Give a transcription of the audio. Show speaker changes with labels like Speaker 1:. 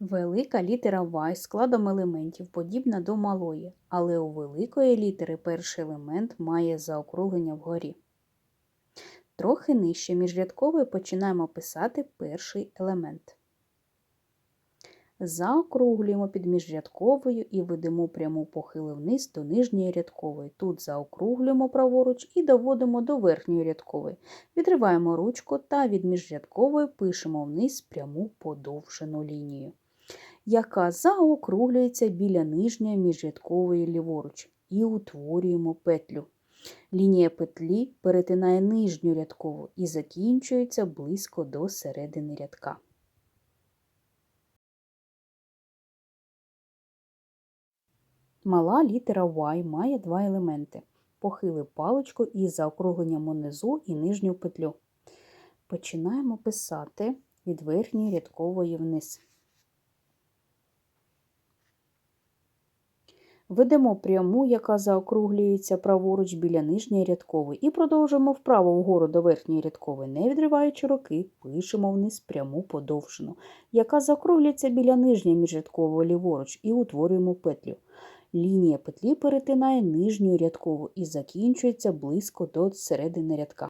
Speaker 1: Велика літера Y складом елементів подібна до малої, але у великої літери перший елемент має заокруглення вгорі. Трохи нижче міжрядкової починаємо писати перший елемент. Заокруглюємо під міжрядковою і ведемо пряму похилу вниз до нижньої рядкової. Тут заокруглюємо праворуч і доводимо до верхньої рядкової. Відриваємо ручку та від міжрядкової пишемо вниз пряму подовжену лінію, яка заокруглюється біля нижньої міжрядкової ліворуч і утворюємо петлю. Лінія петлі перетинає нижню рядкову і закінчується близько до середини рядка. Мала літера Y має два елементи похили паличку із заокругленням унизу і нижню петлю. Починаємо писати від верхньої рядкової вниз. Ведемо пряму, яка заокруглюється праворуч біля нижньої рядкової, і продовжуємо вправо вгору до верхньої рядкової, не відриваючи руки, пишемо вниз пряму подовжену, яка заокруглюється біля нижньої міжрядкової ліворуч, і утворюємо петлю. Лінія петлі перетинає нижню рядкову і закінчується близько до середини рядка.